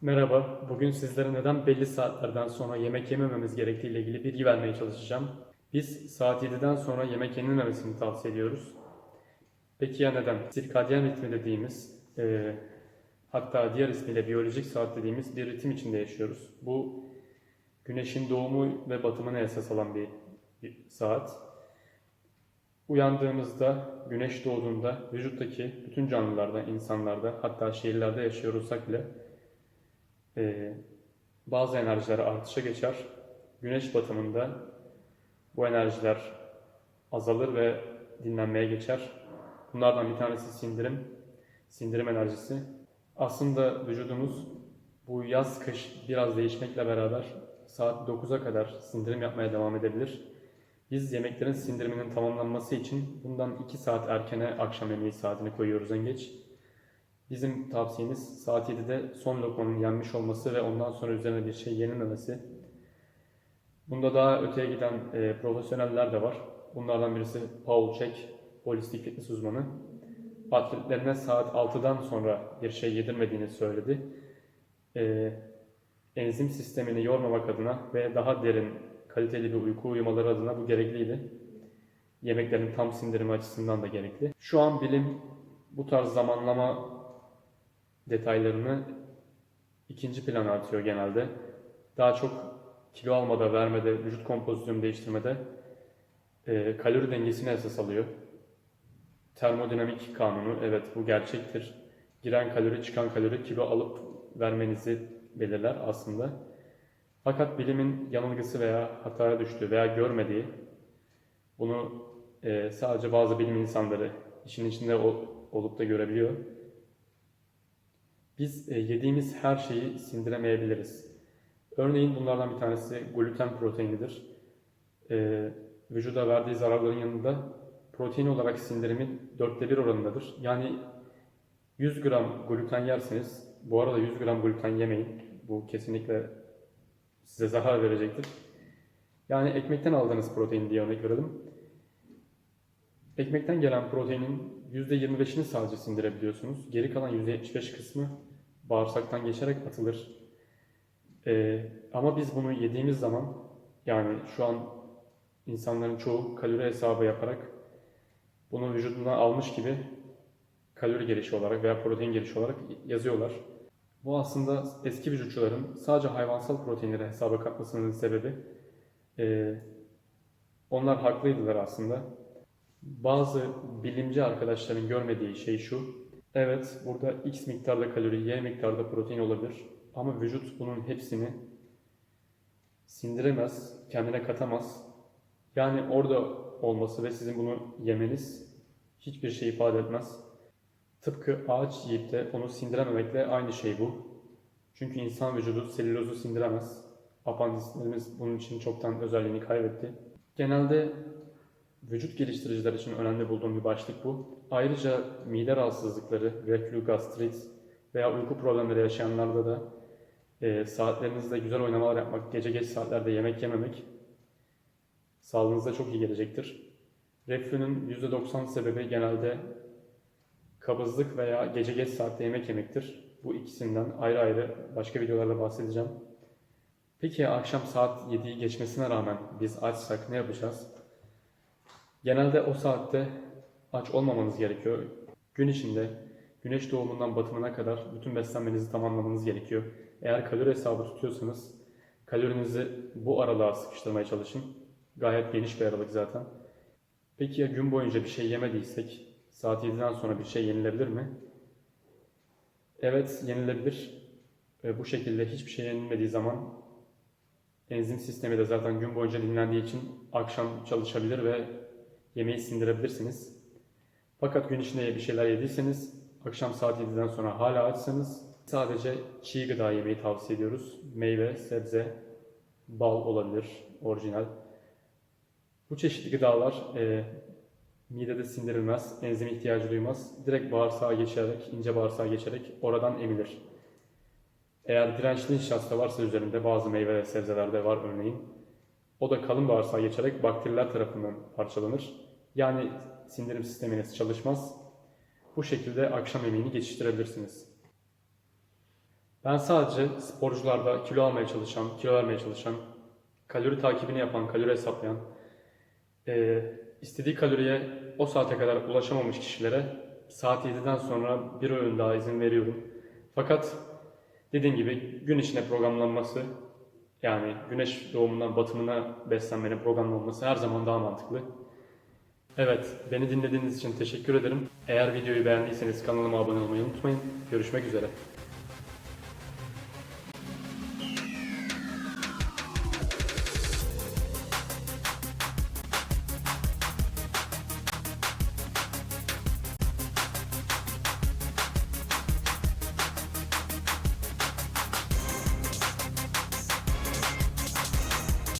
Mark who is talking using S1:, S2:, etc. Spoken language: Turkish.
S1: Merhaba, bugün sizlere neden belli saatlerden sonra yemek yemememiz gerektiği ile ilgili bilgi vermeye çalışacağım. Biz saat 7'den sonra yemek yenilmemesini tavsiye ediyoruz. Peki ya neden? Sirkadyen ritmi dediğimiz, e, hatta diğer ismiyle biyolojik saat dediğimiz bir ritim içinde yaşıyoruz. Bu güneşin doğumu ve batımını esas alan bir, bir saat. Uyandığımızda, güneş doğduğunda vücuttaki bütün canlılarda, insanlarda, hatta şehirlerde yaşıyor olsak bile ee, bazı enerjiler artışa geçer. Güneş batımında bu enerjiler azalır ve dinlenmeye geçer. Bunlardan bir tanesi sindirim, sindirim enerjisi. Aslında vücudumuz bu yaz kış biraz değişmekle beraber saat 9'a kadar sindirim yapmaya devam edebilir. Biz yemeklerin sindiriminin tamamlanması için bundan 2 saat erkene akşam yemeği saatini koyuyoruz en geç. Bizim tavsiyemiz saat 7'de son lokmanın yenmiş olması ve ondan sonra üzerine bir şey yenilmemesi. Bunda daha öteye giden e, profesyoneller de var. Bunlardan birisi Paul Check, holistik fitness uzmanı. Atletlerine saat 6'dan sonra bir şey yedirmediğini söyledi. E, enzim sistemini yormamak adına ve daha derin, kaliteli bir uyku uyumaları adına bu gerekliydi. Yemeklerin tam sindirimi açısından da gerekli. Şu an bilim bu tarz zamanlama detaylarını ikinci plana atıyor genelde. Daha çok kilo almada, vermede, vücut kompozisyonu değiştirmede e, kalori dengesini esas alıyor. Termodinamik kanunu, evet bu gerçektir. Giren kalori, çıkan kalori kilo alıp vermenizi belirler aslında. Fakat bilimin yanılgısı veya hataya düştüğü veya görmediği, bunu e, sadece bazı bilim insanları işin içinde ol- olup da görebiliyor. Biz e, yediğimiz her şeyi sindiremeyebiliriz. Örneğin bunlardan bir tanesi gluten proteinidir. E, vücuda verdiği zararların yanında protein olarak sindirimin dörtte bir oranındadır. Yani 100 gram gluten yerseniz, bu arada 100 gram gluten yemeyin. Bu kesinlikle size zarar verecektir. Yani ekmekten aldığınız protein diye örnek verelim. Ekmekten gelen proteinin %25'ini sadece sindirebiliyorsunuz. Geri kalan %75 kısmı bağırsaktan geçerek atılır. Ee, ama biz bunu yediğimiz zaman yani şu an insanların çoğu kalori hesabı yaparak bunu vücuduna almış gibi kalori gelişi olarak veya protein gelişi olarak yazıyorlar. Bu aslında eski vücutçuların sadece hayvansal proteinleri hesaba katmasının sebebi. Ee, onlar haklıydılar aslında. Bazı bilimci arkadaşların görmediği şey şu. Evet, burada X miktarda kalori, Y miktarda protein olabilir. Ama vücut bunun hepsini sindiremez, kendine katamaz. Yani orada olması ve sizin bunu yemeniz hiçbir şey ifade etmez. Tıpkı ağaç yiyip de onu sindirememekle aynı şey bu. Çünkü insan vücudu selülozu sindiremez. Apandislerimiz bunun için çoktan özelliğini kaybetti. Genelde vücut geliştiriciler için önemli bulduğum bir başlık bu. Ayrıca mide rahatsızlıkları, reflü, gastrit veya uyku problemleri yaşayanlarda da e, saatlerinizde güzel oynamalar yapmak, gece geç saatlerde yemek yememek sağlığınıza çok iyi gelecektir. Reflünün %90 sebebi genelde kabızlık veya gece geç saatte yemek yemektir. Bu ikisinden ayrı ayrı başka videolarda bahsedeceğim. Peki akşam saat 7'yi geçmesine rağmen biz açsak ne yapacağız? Genelde o saatte aç olmamanız gerekiyor. Gün içinde güneş doğumundan batımına kadar bütün beslenmenizi tamamlamanız gerekiyor. Eğer kalori hesabı tutuyorsanız kalorinizi bu aralığa sıkıştırmaya çalışın. Gayet geniş bir aralık zaten. Peki ya gün boyunca bir şey yemediysek saat 7'den sonra bir şey yenilebilir mi? Evet yenilebilir. Ve bu şekilde hiçbir şey yenilmediği zaman enzim sistemi de zaten gün boyunca dinlendiği için akşam çalışabilir ve yemeği sindirebilirsiniz. Fakat gün içinde bir şeyler yediyseniz, akşam saat 7'den sonra hala açsanız sadece çiğ gıda yemeyi tavsiye ediyoruz. Meyve, sebze, bal olabilir, orijinal. Bu çeşitli gıdalar e, midede sindirilmez, enzim ihtiyacı duymaz. Direkt bağırsağa geçerek, ince bağırsağa geçerek oradan emilir. Eğer dirençli nişasta varsa üzerinde bazı meyve ve sebzelerde var örneğin, o da kalın bağırsağa geçerek bakteriler tarafından parçalanır. Yani sindirim sisteminiz çalışmaz. Bu şekilde akşam yemeğini geçiştirebilirsiniz. Ben sadece sporcularda kilo almaya çalışan, kilo vermeye çalışan, kalori takibini yapan, kalori hesaplayan, eee, istediği kaloriye o saate kadar ulaşamamış kişilere saat 7'den sonra bir öğün daha izin veriyorum. Fakat dediğim gibi gün içine programlanması yani güneş doğumundan batımına beslenmenin programlanması her zaman daha mantıklı. Evet, beni dinlediğiniz için teşekkür ederim. Eğer videoyu beğendiyseniz kanalıma abone olmayı unutmayın. Görüşmek üzere.